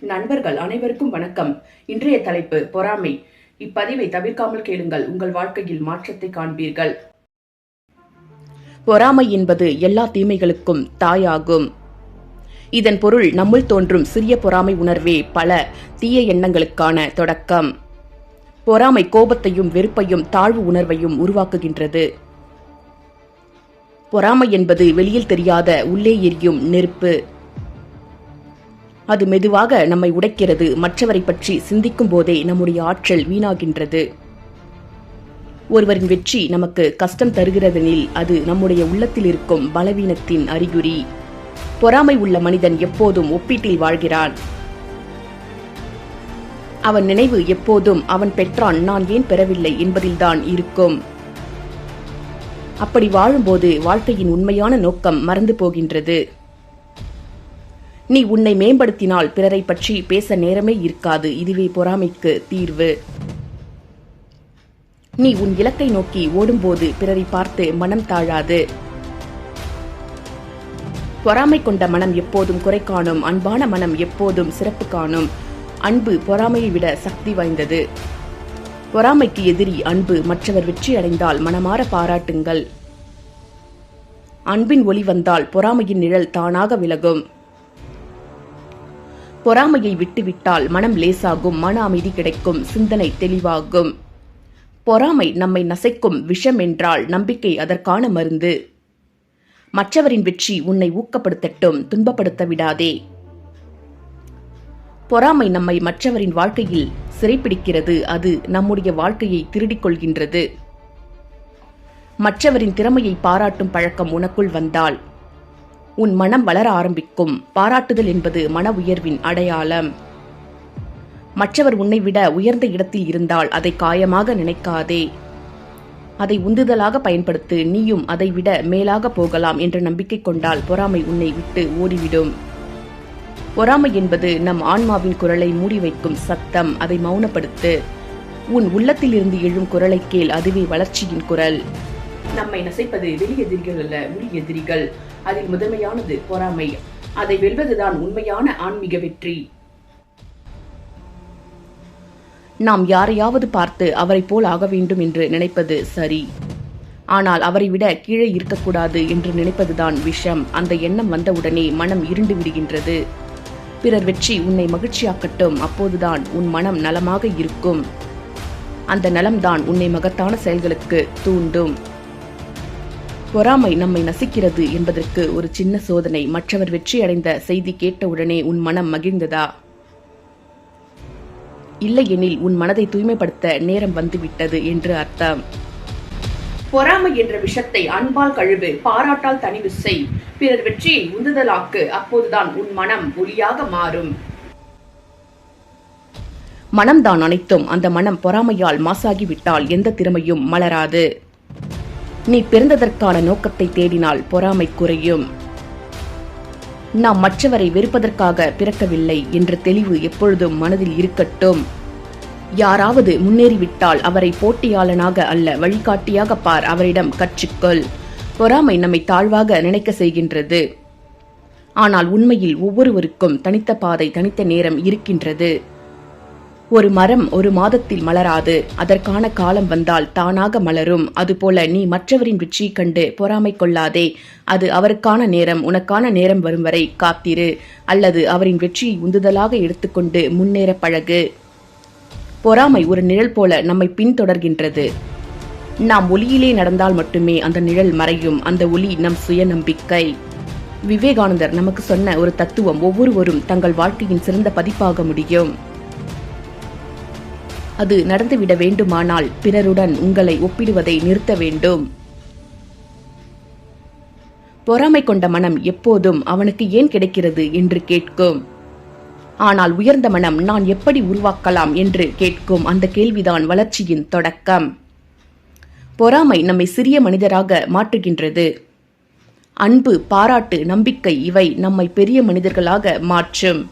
நண்பர்கள் அனைவருக்கும் வணக்கம். இன்றைய தலைப்பு பொறாமை. இப்பதிவை தவிர்க்காமல் கேளுங்கள். உங்கள் வாழ்க்கையில் மாற்றத்தை காண்பீர்கள். பொறாமை என்பது எல்லா தீமைகளுக்கும் தாயாகும். இதன் பொருள் நம்முள் தோன்றும் சிறிய பொறாமை உணர்வே பல தீய எண்ணங்களுக்கான தொடக்கம். பொறாமை கோபத்தையும் வெறுப்பையும் தாழ்வு உணர்வையும் உருவாக்குகின்றது. பொறாமை என்பது வெளியில் தெரியாத உள்ளே எரியும் நெருப்பு. அது மெதுவாக நம்மை உடைக்கிறது. மற்றவரை பற்றி சிந்திக்கும் போதே நம்முடைய ஆற்றல் வீணாகின்றது. ஒருவரின் வெற்றி நமக்கு கஷ்டம் தருகிறதெனில் அது நம்முடைய உள்ளத்தில் இருக்கும் பலவீனத்தின் அறிகுறி. பொறாமை உள்ள மனிதன் எப்போதும் ஒப்பீட்டில் வாழ்கிறான். அவன் நினைவு எப்போதும் அவன் பெற்றான் நான் ஏன் பெறவில்லை என்பதில்தான் இருக்கும். அப்படி வாழும்போது வாழ்க்கையின் உண்மையான நோக்கம் மறந்து போகின்றது. நீ உன்னை மேம்படுத்தினால் பிறரை பற்றி பேச நேரமே இருக்காது. இதுவே பொறாமைக்கு தீர்வு. நீ உன் இலக்கை நோக்கி ஓடும்போது பிறரை பார்த்து மனம் தாழாது. பொறாமை கொண்ட மனம் எப்போதும் குறை காணும். அன்பான மனம் எப்போதும் சிறப்பு காணும். அன்பு பொறாமையை விட சக்தி வாய்ந்தது. பொறாமைக்கு எதிரி அன்பு. மற்றவர் வெற்றி அடைந்தால் மனமாற பாராட்டுங்கள். அன்பின் ஒளி வந்தால் பொறாமையின் நிழல் தானாக விலகும். பொறாமையை விட்டுவிட்டால் மனம் லேசாகும் மன அமைதி கிடைக்கும் சிந்தனை தெளிவாகும். பொறாமை நம்மை நசைக்கும் விஷம் என்றால் நம்பிக்கை அதற்கான மருந்து. மற்றவரின் வெற்றி உன்னை ஊக்கப்படுத்தட்டும் துன்பப்படுத்த விடாதே. பொறாமை நம்மை மற்றவரின் வாழ்க்கையில் சிறைப்பிடிக்கிறது அது நம்முடைய வாழ்க்கையை திருடிக் கொள்கின்றது. மற்றவரின் திறமையை பாராட்டும் பழக்கம் உனக்குள் வந்தால் உன் மனம் வளர ஆரம்பிக்கும். பாராட்டுதல் என்பது மன உயர்வின் அடையாளம். மற்றவர் உன்னை விட உயர்ந்த இடத்தில் இருந்தால் அதை காயமாக நினைக்காதே. அதை உந்துதலாக பயன்படுத்து நீயும் அதை விட மேலாக போகலாம் என்ற நம்பிக்கை கொண்டால் பொறாமை உன்னை விட்டு ஓடிவிடும். பொறாமை என்பது நம் ஆன்மாவின் குரலை மூடி வைக்கும் சத்தம். அதை மௌனப்படுத்து. உன் உள்ளத்தில் இருந்து எழும் குரலை கேள் அதுவே வளர்ச்சியின் குரல். நம்மை நசைப்பது வெளி எதிரிகள் அல்ல உள் எதிரிகள். அதில் முதன்மையானது பொறாமை. அதை வெல்வதுதான் உண்மையான ஆன்மீக வெற்றி. நாம் யாரையாவது பார்த்து அவரை போல் ஆக வேண்டும் என்று நினைப்பது சரி. ஆனால் அவரை விட கீழே இருக்கக்கூடாது என்று நினைப்பதுதான் விஷம். அந்த எண்ணம் வந்தவுடனே மனம் இருண்டு விடுகின்றது. பிறர் வெற்றி உன்னை மகிழ்ச்சியாக்கட்டும். அப்போதுதான் உன் மனம் நலமாக இருக்கும். அந்த நலம்தான் உன்னை மகத்தான செயல்களுக்கு தூண்டும். பொறாமை நம்மை நசிக்கிறது என்பதற்கு ஒரு சின்ன சோதனை. மற்றவர் வெற்றி அடைந்த செய்தி கேட்டவுடனே உன் மனம் மகிழ்ந்ததா? இல்லையெனில் உன் மனதை தூய்மைப்படுத்த நேரம் வந்துவிட்டது என்று அர்த்தம். பொறாமை என்ற விஷத்தை அன்பால் கழுவு பாராட்டால் தனிவு செய் பிறர் வெற்றியை உந்துதலாக்கு அப்போதுதான் உன் மனம் ஒளியாக மாறும். மனம்தான் அனைத்தும். அந்த மனம் பொறாமையால் மாசாகிவிட்டால் எந்த திறமையும் மலராது. நீ பிறந்ததற்கான நோக்கத்தை தேடினால் பொறாமை குறையும். நாம் மற்றவரை வெறுப்பதற்காக பிறக்கவில்லை என்ற தெளிவு எப்பொழுதும் மனதில் இருக்கட்டும். யாராவது முன்னேறிவிட்டால் அவரை போட்டியாளனாக அல்ல வழிகாட்டியாக பார் அவரிடம் கற்றுக்கொள். பொறாமை நம்மை தாழ்வாக நினைக்க செய்கின்றது. ஆனால் உண்மையில் ஒவ்வொருவருக்கும் தனித்த பாதை தனித்த நேரம் இருக்கின்றது. ஒரு மரம் ஒரு மாதத்தில் மலராது. அதற்கான காலம் வந்தால் தானாக மலரும். அதுபோல நீ மற்றவரின் வெற்றி கண்டு பொறாமை கொள்ளாதே. அது அவருக்கான நேரம் உனக்கான நேரம் வரும் வரை காத்திரு. அல்லது அவரின் வெற்றியை உந்துதலாக எடுத்துக்கொண்டு முன்னேற பழகு. பொறாமை ஒரு நிழல் போல நம்மை பின்தொடர்கின்றது. நாம் ஒளியிலே நடந்தால் மட்டுமே அந்த நிழல் மறையும். அந்த ஒளி நம் சுயநம்பிக்கை. விவேகானந்தர் நமக்கு சொன்ன ஒரு தத்துவம் ஒவ்வொருவரும் தங்கள் வாழ்க்கையின் சிறந்த பதிப்பாக முடியும். அது நடந்துவிட வேண்டுமானால் பிறருடன் உங்களை ஒப்பிடுவதை நிறுத்த வேண்டும். பொறாமை கொண்ட மனம் எப்போதும் அவனுக்கு ஏன் கிடைக்கிறது என்று கேட்கும். ஆனால் உயர்ந்த மனம் நான் எப்படி உருவாக்கலாம் என்று கேட்கும் அந்த கேள்விதான் வளர்ச்சியின் தொடக்கம். பொறாமை நம்மை சிறிய மனிதராக மாற்றுகின்றது. அன்பு பாராட்டு நம்பிக்கை இவை நம்மை பெரிய மனிதர்களாக மாற்றும்.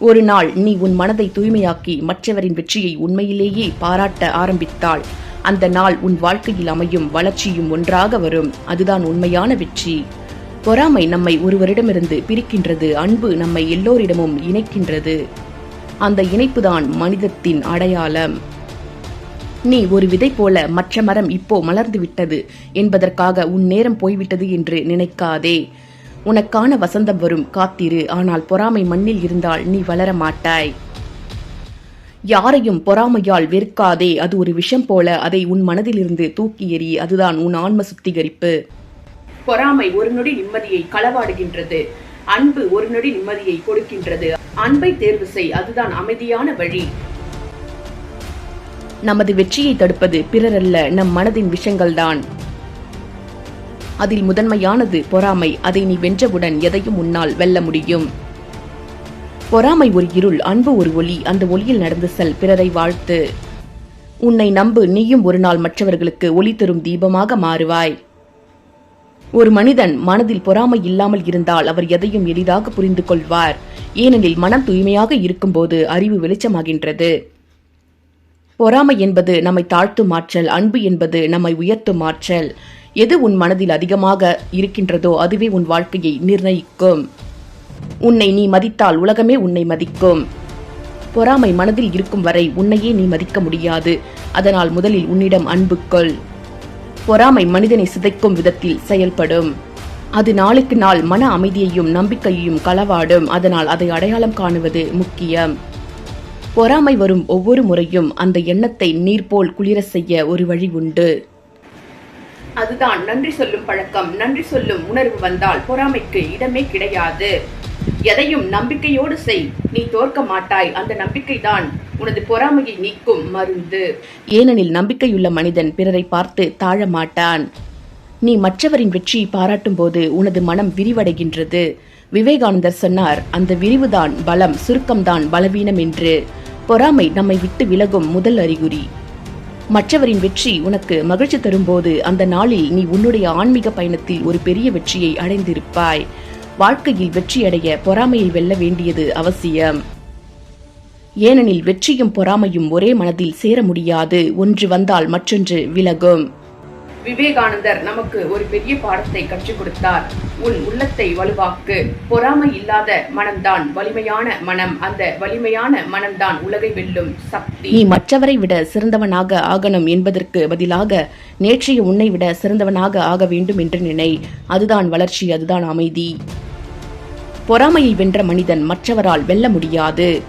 ஒரு நாள் நீ உன் மனதை தூய்மையாக்கி மற்றவரின் வெற்றியை உண்மையிலேயே பாராட்ட ஆரம்பித்தாள். அந்த நாள் உன் வாழ்க்கையில் அமையும் வளர்ச்சியும் ஒன்றாக வரும். அதுதான் உண்மையான வெற்றி. பொறாமை நம்மை ஒருவரிடமிருந்து பிரிக்கின்றது. அன்பு நம்மை எல்லோரிடமும் இணைக்கின்றது. அந்த இணைப்புதான் மனிதத்தின் அடையாளம். நீ ஒரு விதை போல மற்ற மரம் இப்போ மலர்ந்து விட்டது என்பதற்காக உன் நேரம் போய்விட்டது என்று நினைக்காதே. உனக்கான வசந்தம் வரும் காத்திரு. ஆனால் பொறாமை மண்ணில் இருந்தால் நீ வளர மாட்டாய். யாரையும் பொறாமையால் வெறுக்காதே. அது ஒரு விஷம் போல அதை உன் மனதிலிருந்து தூக்கி எறி அதுதான் உன் ஆன்ம சுத்திகரிப்பு. பொறாமை ஒரு நொடி நிம்மதியை களவாடுகின்றது. அன்பு ஒரு நொடி நிம்மதியை கொடுக்கின்றது. அன்பை தேர்வு செய் அதுதான் அமைதியான வழி. நமது வெற்றியை தடுப்பது பிறரல்ல நம் மனதின் விஷயங்கள்தான் அதில் முதன்மையானது பொறாமை. அதை நீ வென்றவுடன் எதையும் உன்னால் வெல்ல முடியும். பொறாமை ஒரு இருள் அன்பு ஒரு ஒளி. அந்த ஒளியில் நடந்து செல் பிறரை வாழ்த்து. உன்னை நம்பு நீயும் ஒரு நாள் மற்றவர்களுக்கு ஒளி தரும் தீபமாக மாறுவாய். ஒரு மனிதன் மனதில் பொறாமை இல்லாமல் இருந்தால் அவர் எதையும் எளிதாக புரிந்து கொள்வார். ஏனெனில் மனம் தூய்மையாக இருக்கும்போது அறிவு வெளிச்சமாகின்றது. பொறாமை என்பது நம்மை தாழ்த்தும் ஆற்றல் அன்பு என்பது நம்மை உயர்த்தும் ஆற்றல். எது உன் மனதில் அதிகமாக இருக்கின்றதோ அதுவே உன் வாழ்க்கையை நிர்ணயிக்கும். உன்னை நீ மதித்தால் உலகமே உன்னை மதிக்கும். பொறாமை மனதில் இருக்கும் வரை உன்னையே நீ மதிக்க முடியாது. அதனால் முதலில் உன்னிடம் அன்பு கொள். பொறாமை மனிதனை சிதைக்கும் விதத்தில் செயல்படும். அது நாளுக்கு நாள் மன அமைதியையும் நம்பிக்கையையும் களவாடும். அதனால் அதை அடையாளம் காணுவது முக்கியம். பொறாமை வரும் ஒவ்வொரு முறையும் அந்த எண்ணத்தை நீர் போல் குளிர செய்ய ஒரு வழி உண்டு. அதுதான். நன்றி சொல்லும் பழக்கம் நன்றி சொல்லும் உணர்வு வந்தால் பொறாமைக்கு இடமே கிடையாது. எதையும் நம்பிக்கையோடு செய். நீ தோற்க மாட்டாய். அந்த நம்பிக்கைதான் உனது பொறாமையை நீக்கும் மருந்து. ஏனெனில் நம்பிக்கையுள்ள மனிதன் பிறரை பார்த்து தாழ மாட்டான் நீ மற்றவரின் வெற்றியை பாராட்டும் போது உனது மனம் விரிவடைகின்றது. விவேகானந்தர் சொன்னார் அந்த விரிவுதான் பலம் சுருக்கம்தான் பலவீனம் என்று. பொறாமை நம்மை விட்டு விலகும் முதல் அறிகுறி. மற்றவரின் வெற்றி உனக்கு மகிழ்ச்சி தரும்போது அந்த நாளில் நீ உன்னுடைய ஆன்மீக பயணத்தில் ஒரு பெரிய வெற்றியை அடைந்திருப்பாய். வாழ்க்கையில் வெற்றியடைய பொறாமையை வெல்ல வேண்டியது அவசியம். ஏனெனில் வெற்றியும் பொறாமையும் ஒரே மனதில் சேர முடியாது. ஒன்று வந்தால் மற்றொன்று விலகும். விவேகானந்தர் நமக்கு ஒரு பெரிய பாடத்தை கற்றுக் கொடுத்தார். உன் உள்ளத்தை வலுவாக்கு. பொறாமை இல்லாத மனம்தான் வலிமையான மனம். அந்த வலிமையான மனம்தான் உலகை வெல்லும் சக்தி. நீ மற்றவரை விட சிறந்தவனாக ஆகணும் என்பதற்கு பதிலாக நேற்றைய உன்னை விட சிறந்தவனாக ஆக வேண்டும் என்று நினை. அதுதான் வளர்ச்சி அதுதான் அமைதி. பொறாமையை வென்ற மனிதன் மற்றவரால் வெல்ல முடியாது.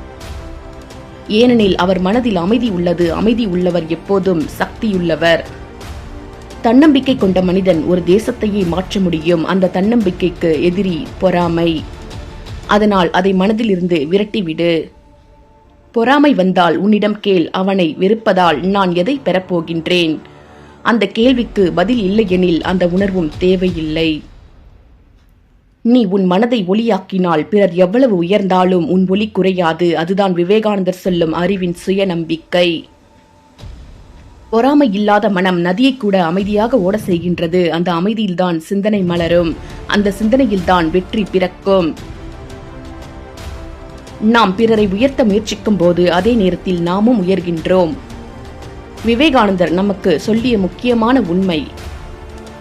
ஏனெனில் அவர் மனதில் அமைதி உள்ளது. அமைதி உள்ளவர் எப்போதும் சக்தியுள்ளவர். தன்னம்பிக்கை கொண்ட மனிதன் ஒரு தேசத்தையே மாற்ற முடியும். அந்த தன்னம்பிக்கைக்கு எதிரி பொறாமை. அதனால் அதை மனதிலிருந்து விரட்டிவிடு. பொறாமை வந்தால் உன்னிடம் கேள் அவனை வெறுப்பதால் நான் எதை பெறப்போகின்றேன்? அந்த கேள்விக்கு பதில் இல்லையெனில் அந்த உணர்வும் தேவையில்லை. நீ உன் மனதை ஒளியாக்கினால் பிறர் எவ்வளவு உயர்ந்தாலும் உன் ஒளி குறையாது. அதுதான் விவேகானந்தர் சொல்லும் அறிவின் சுயநம்பிக்கை. பொறாமை இல்லாத மனம் நதியை கூட அமைதியாக ஓட செய்கின்றது. அந்த அமைதியில்தான் சிந்தனை மலரும். அந்த சிந்தனையில்தான் வெற்றி பிறக்கும். நாம் பிறரை உயர்த்த முயற்சிக்கும் போது அதே நேரத்தில் நாமும் உயர்கின்றோம். விவேகானந்தர் நமக்கு சொல்லிய முக்கியமான உண்மை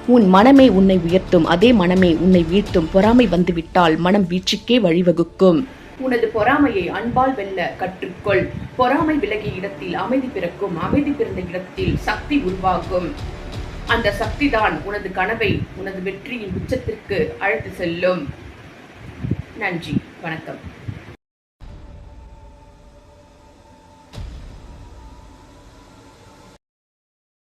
உன் மனமே உன்னை உயர்த்தும் அதே மனமே உன்னை வீழ்த்தும். பொறாமை வந்துவிட்டால் மனம் வீழ்ச்சிக்கே வழிவகுக்கும். உனது பொறாமையை அன்பால் வெல்ல கற்றுக்கொள். பொறாமை விலகிய இடத்தில் அமைதி பிறக்கும். அமைதி பிறந்த இடத்தில் சக்தி உருவாகும். அந்த சக்தி தான் உனது கனவை உனது வெற்றியின் உச்சத்திற்கு அழைத்து செல்லும். நன்றி. வணக்கம்.